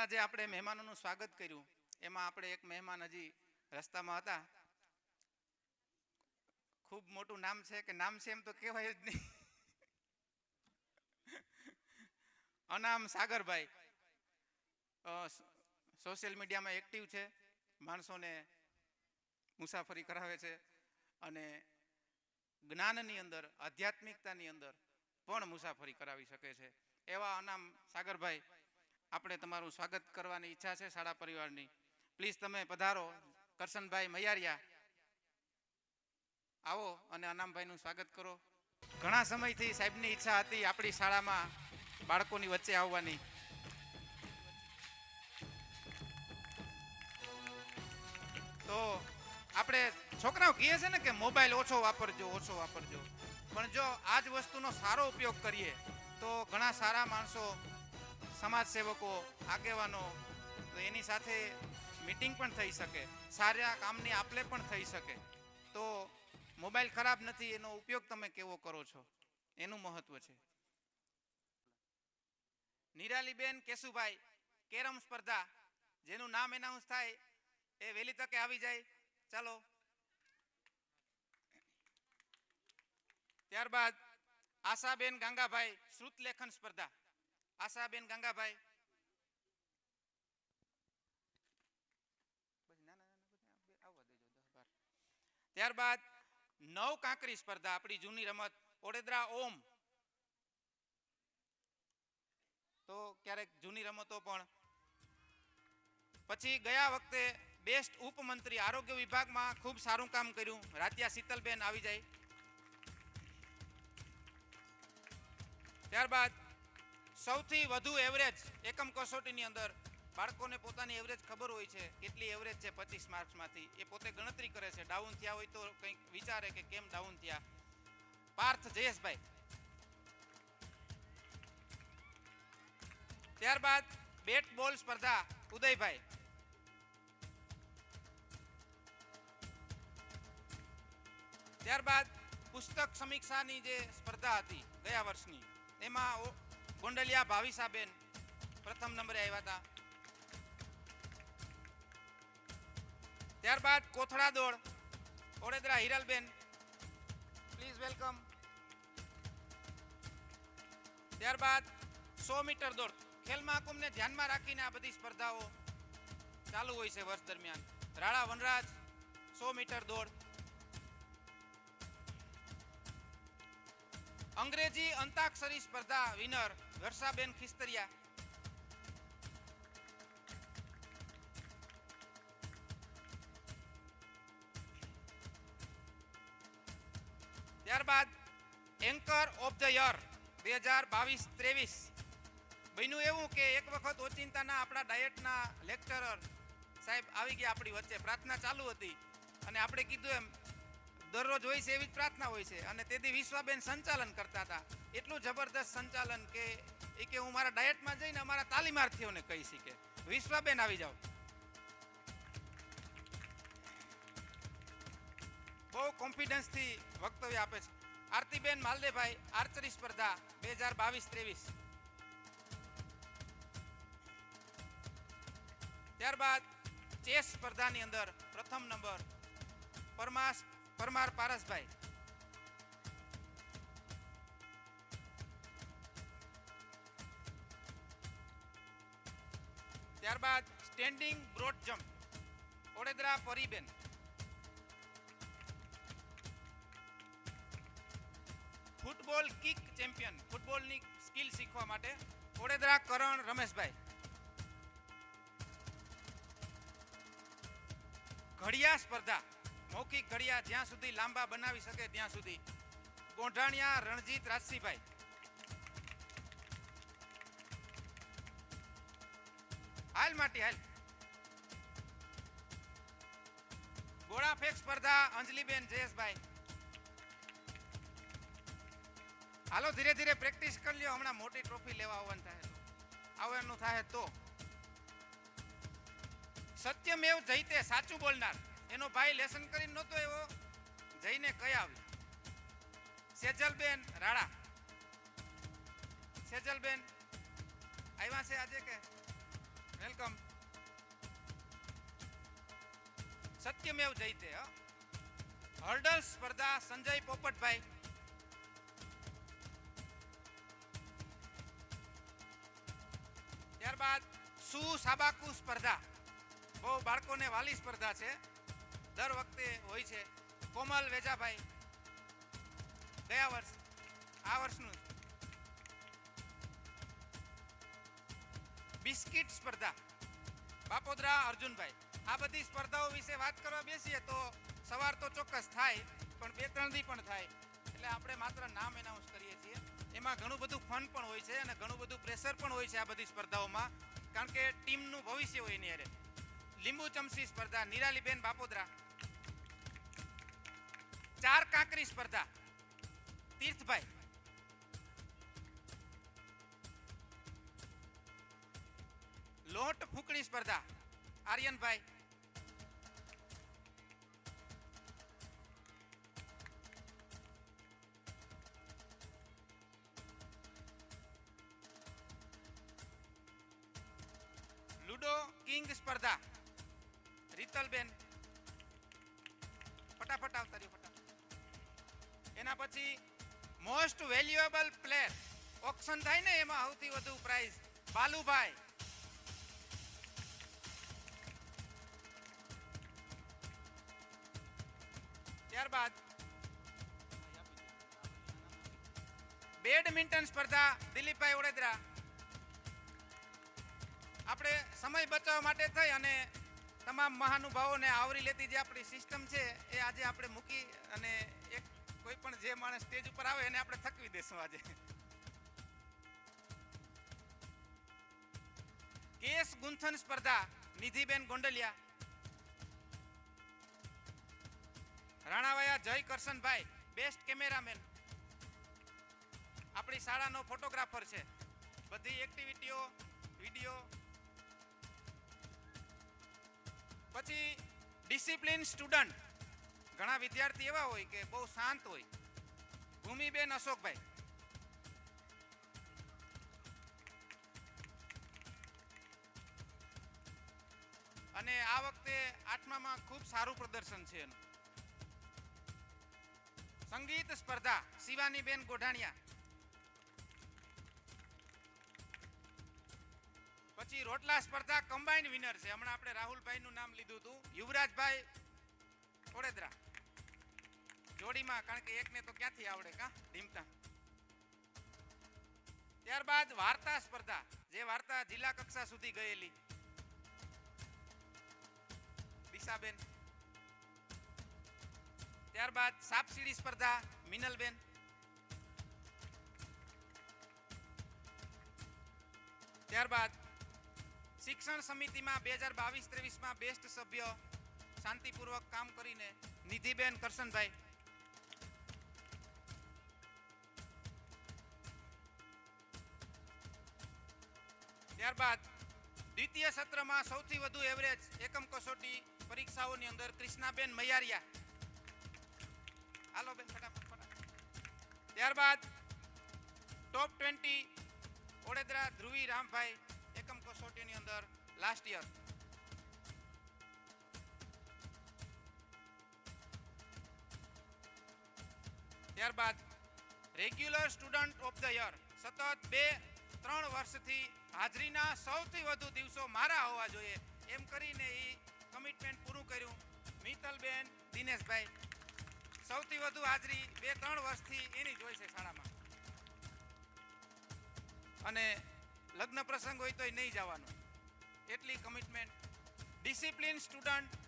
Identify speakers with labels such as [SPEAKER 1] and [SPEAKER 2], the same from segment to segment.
[SPEAKER 1] હમણાં જે આપણે મહેમાનોનું સ્વાગત કર્યું, એમાં આપણે એક મહેમાન હજી રસ્તામાં હતા. ખૂબ મોટું નામ છે કે નામ છે એમ તો કહેવાય જ નહીં. અનામ સાગરભાઈ. સોશિયલ મીડિયામાં એક્ટિવ છે, માણસોને મુસાફરી કરાવે છે અને જ્ઞાનની અંદર, આધ્યાત્મિકતાની અંદર પણ મુસાફરી કરાવી શકે છે. એવા અનામ સાગરભાઈ આપણે તમારું સ્વાગત કરવાની ઈચ્છા છે શાળા પરિવારની. પ્લીઝ તમે પધારો. કરશનભાઈ મૈયારિયા. આવો અને અનામભાઈનું સ્વાગત કરો. ઘણા સમયથી સાહેબની ઈચ્છા હતી આપણી શાળામાં બાળકોની વચ્ચે આવવાની. તો આપણે છોકરાઓ કહે છે ને કે મોબાઈલ ઓછો વાપરજો ઓછો વાપરજો. પણ જો આ જ વસ્તુનો સારો ઉપયોગ કરીએ, તો ઘણા સારા માણસો સમાજ સેવકો આગેવાનો, તો એની સાથે મિટિંગ પણ થઈ શકે. સારા કામની આપલે પણ થઈ શકે. તો મોબાઈલ ખરાબ નથી, એનો ઉપયોગ તમે કેવો કરો છો? એનું મહત્વ છે. નિરાલીબેન કેશુભાઈ, કેરમ સ્પર્ધા, જેનું નામ એનાઉન્સ થાય, એ વહેલી તકે આવી જાય. ચાલો. ત્યારબાદ આશાબેન ગાંગાભાઈ, શ્રુત લેખન સ્પર્ધા. આશાબેન ગંગાભાઈ. ત્યારબાદ નવ કાંકરી સ્પર્ધા, આપણી જૂની રમત ઓડેદરા ઓમ. તો ક્યારેક જૂની રમતો પણ. પછી ગયા વખતે બેસ્ટ ઉપમંત્રી આરોગ્ય વિભાગમાં ખૂબ સારું કામ કર્યું. રાત્યા શીતલબેન આવી જાય. ત્યારબાદ સૌથી વધુ એવરેજ એકમ કસોટીની અંદર બાળકોને પોતાની એવરેજ ખબર હોય છે, કેટલી એવરેજ છે પચીસ માર્ક્સમાંથી. એ પોતે ગણતરી કરે છે. ડાઉન થયા હોય તો કંઈક વિચારે કે કેમ ડાઉન થયા. પાર્થ જયેશભાઈ. ત્યારબાદ બેટ બોલ સ્પર્ધા ઉદયભાઈ. ત્યારબાદ પુસ્તક સમીક્ષાની જે સ્પર્ધા હતી ગયા વર્ષની, એમાં ગોંડલિયા ભાવિસાબેન પ્રથમ નંબરે આવ્યા હતા. ત્યારબાદ કોથળા દોડ ઓડેદરા હિરલબેન પ્લીઝ વેલકમ ત્યારબાદ સો મીટર દોડ, ખેલ મહાકુંભને ધ્યાનમાં રાખીને આ બધી સ્પર્ધાઓ ચાલુ હોય છે વર્ષ દરમિયાન. રાણા વનરાજ, સો મીટર દોડ. અંગ્રેજી અંતાક્ષરી સ્પર્ધા વિનર વર્ષાબેન ખિસ્તરિયા. ત્યારબાદ, એન્કર ઓફ ધ યર બે હજાર બાવીસ ત્રેવીસ. બન્યું એવું કે એક વખત ઓચિંતાના આપણા ડાયટના લેક્ચરર સાહેબ આવી ગયા આપણી વચ્ચે. પ્રાર્થના ચાલુ હતી. અને આપણે કીધું એમ દરરોજ હોય છે એવી જ પ્રાર્થના હોય છે. અને તેથી વિશ્વાબેન સંચાલન કરતા હતા. એટલું જબરદસ્ત સંચાલન કે એ કે હું મારા ડાયટમાં જઈને અમારા તાલીમાર્થીઓને કહી શીખે. વિશ્વાબેન, આવી જાઓ. બહુ કોન્ફિડન્સથી વક્તવ્ય આપે છે. આરતીબેન માલદેભાઈ, આર્ચરી સ્પર્ધા બે હજાર બાવીસ ત્રેવીસ. ત્યારબાદ ચેસ સ્પર્ધાની અંદર પ્રથમ નંબર પરમાસ પરમાર પારસભાઈ. ત્યારબાદ standing broad jump Odedara Pariben. Football kick champion, ફૂટબોલની skill શીખવા માટે ઓડેદરા કરણ રમેશભાઈ. ઘડિયા સ્પર્ધા. મૌખિક ઘડિયા જ્યાં સુધી લાંબા બનાવી શકે ત્યાં સુધી. ગોંઢાણિયા રણજીત રાજસીભાઈ. હાલ માટી, હાલ. ગોળા ફેંક સ્પર્ધા અંજલિબેન જયેશભાઈ. હાલો, ધીરે ધીરે પ્રેક્ટિસ કરી લ્યો. હમણાં મોટી ટ્રોફી લેવા આવવાનું થાય આવવાનું થાય તો. સત્યમેવ જઈતે સાચું બોલનાર. એનો ભાઈ લેસન કરીને નહોતો એવો જઈને કઈ આવી સેજલબેન રાણા. સેજલબેન આવ્યા છે આજે કે? વેલકમ સત્યમેવ જયતે હર્ડલ સ્પર્ધા સંજય પોપટભાઈ. ત્યારબાદ સુ સાબાકુ સ્પર્ધા? બહુ બાળકોને વાલી સ્પર્ધા છે. દર વખતે હોય છે. કોમલ વેજાભાઈ, ગયા વર્ષ, આ વર્ષનું. બિસ્કિટ સ્પર્ધા. બાપોદરા અર્જુનભાઈ, આ બધી સ્પર્ધાઓ વિશે વાત કરવા બેસીએ તો સવાર તો ચોક્કસ થાય, પણ બે ત્રણ દી પણ થાય. એટલે આપણે માત્ર નામ એનાઉન્સ કરીએ છીએ. એમાં ઘણું બધું ફન પણ હોય છે અને ઘણું બધું પ્રેશર પણ હોય છે આ બધી સ્પર્ધાઓમાં. કારણ કે ટીમનું ભવિષ્ય હોય એની અરે લીંબુ ચમચી સ્પર્ધા, નિરાલીબેન બાપોદરા. ચાર કાંકરી સ્પર્ધા. તીર્થભાઈ. લોટ ફૂંકણી સ્પર્ધા. આર્યનભાઈ. લુડો કિંગ સ્પર્ધા. રીતલબેન. ફટાફટ આવતા રહ્યો એના પછી મોસ્ટ વેલ્યુએબલ પ્લેયર ઓપ્શન થાય ને એમાં સૌથી વધુ પ્રાઇઝ બાલુભાઈ. ત્યારબાદ બેડમિન્ટન સ્પર્ધા, દિલીપભાઈ ઓડેદરા આપણે સમય બચાવવા માટે થઈ અને તમામ મહાનુભાવોને આવરી લેતી જે આપણી સિસ્ટમ છે, એ આજે આપણે મૂકી અને કોઈ પણ જે માણસ સ્ટેજ ઉપર આવે એને આપણે થકવી દેશું આજે. કેસ ગુંથન સ્પર્ધા, નિધિબેન ગોંડલિયા. રાણાવાયા જય કરશનભાઈ બેસ્ટ કેમેરામેન આપણી શાળાનો ફોટોગ્રાફર છે. બધી એક્ટિવિટીઓ વીડિયો પછી ડિસિપ્લિન સ્ટુડન્ટ ઘણા વિદ્યાર્થી એવા હોય કે બહુ શાંત હોય. ભૂમિબેન અશોકભાઈ. અને આ વખતે આઠમામાં ખૂબ સારું પ્રદર્શન છે એનું. સંગીત સ્પર્ધા, શિવાનીબેન ગોઢાણિયા. પછી રોટલા સ્પર્ધા કમ્બાઈન્ડ વિનર છે. હમણાં આપણે રાહુલભાઈ નું નામ લીધું હતું. યુવરાજભાઈ ઓડેદરા જોડીમાં, કારણ કે એકને તો ક્યાંથી આવડે કા? ઢીમતા. ત્યારબાદ વાર્તા સ્પર્ધા, જે વાર્તા જિલ્લા કક્ષા સુધી ગયેલી. દિશાબેન ત્યારબાદ સાપસીડી સ્પર્ધા, મિનલબેન. ત્યારબાદ શિક્ષણ સમિતિમાં બે હજાર બાવીસ ત્રેવીસમાં બેસ્ટ સભ્ય, શાંતિપૂર્વક કામ કરીને, નિધિબેન કરશનભાઈ. ત્યારબાદ દ્વિતીય સત્રમાં સૌથી વધુ એવરેજ એકમ કસોટી પરીક્ષાઓની અંદર કૃષ્ણાબેન મૈયારિયા. હાલો બેન, ફટાફટ ત્યારબાદ ટોપ ટ્વેન્ટી ઓડેદરા ધ્રુવી રામભાઈ એકમ કસોટીની અંદર લાસ્ટ યર ત્યારબાદ regular student of the year સતત બે, ત્રણ વર્ષથી હાજરીના સૌથી વધુ દિવસો મારા હોવા જોઈએ. એમ કરીને એ કમિટમેન્ટ પૂરું કર્યું. મિત્તલબેન, દિનેશભાઈ. સૌથી વધુ હાજરી બે ત્રણ વર્ષથી એની જ હોય છે શાળામાં. અને લગ્ન પ્રસંગ હોય તોય નહીં જવાનું. એટલી commitment discipline student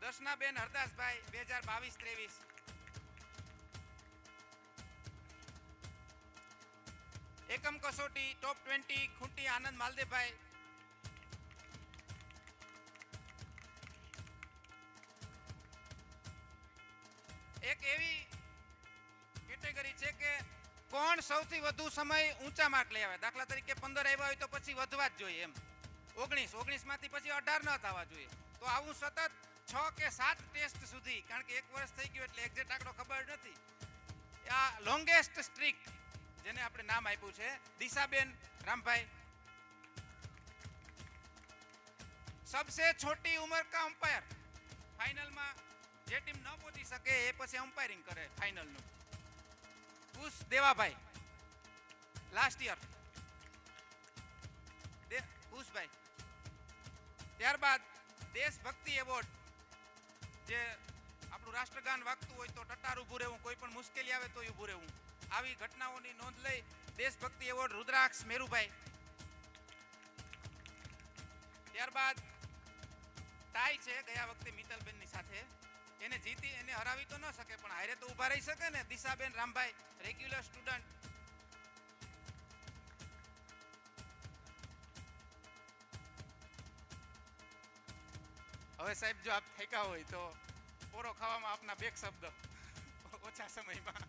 [SPEAKER 1] Darshanaben Hardasbhai, બે હજાર બાવીસ ત્રેવીસ. એકમ કસોટી ટોપ ટ્વેન્ટી ખૂંટી આનંદ માલદેભાઈ એક એવી કેટેગરી છે કે કોણ સૌથી વધુ સમય ઊંચા માર્ક લઈ આવે? દાખલા તરીકે પંદર આવ્યા હોય તો પછી વધવા જ જોઈએ એમ. ઓગણીસ. ઓગણીસમાંથી પછી અઢાર ન થવા જોઈએ. તો આવું સતત છ કે સાત ટેસ્ટ સુધી, કારણ કે એક વર્ષ થઈ ગયું એટલે એક્ઝેક્ટ આંકડો ખબર નથી. આ લોંગેસ્ટ સ્ટ્રીક જેને આપણે નામ આપ્યું છે દિશાબેન રામભાઈ. સબસે છોટી ઉંમર કા અમ્પાયર ફાઇનલમાં જે ટીમ ન પહોંચી શકે એ પછી અમ્પાયરિંગ કરે ફાઇનલનું Kush Devabhai. Last year Kushbhai. ત્યારબાદ દેશભક્તિ એવોર્ડ. જે આપણું રાષ્ટ્રગાન વાગતું હોય તો ટટાર ઊભું રહેવું, કોઈ પણ મુશ્કેલી આવે તો ઊભું રહેવું. આવી ઘટનાઓની નોંધ લઈ દેશભક્તિ એવોર્ડ રુદ્રાક્ષ મેરુભાઈ. ત્યારબાદ ટાઈ છે ગયા વખતે મિત્તલબેનની સાથે. એને જીતી એને હરાવી તો ન શકે, પણ હારે તો ઊભા રહી શકે ને, દિશાબેન રામભાઈ રેગ્યુલર સ્ટુડન્ટ હવે સાહેબ, જો આપ થેકા હોય તો, પોરો ખાવામાં આપના બેક શબ્દ ઓછા સમયમાં.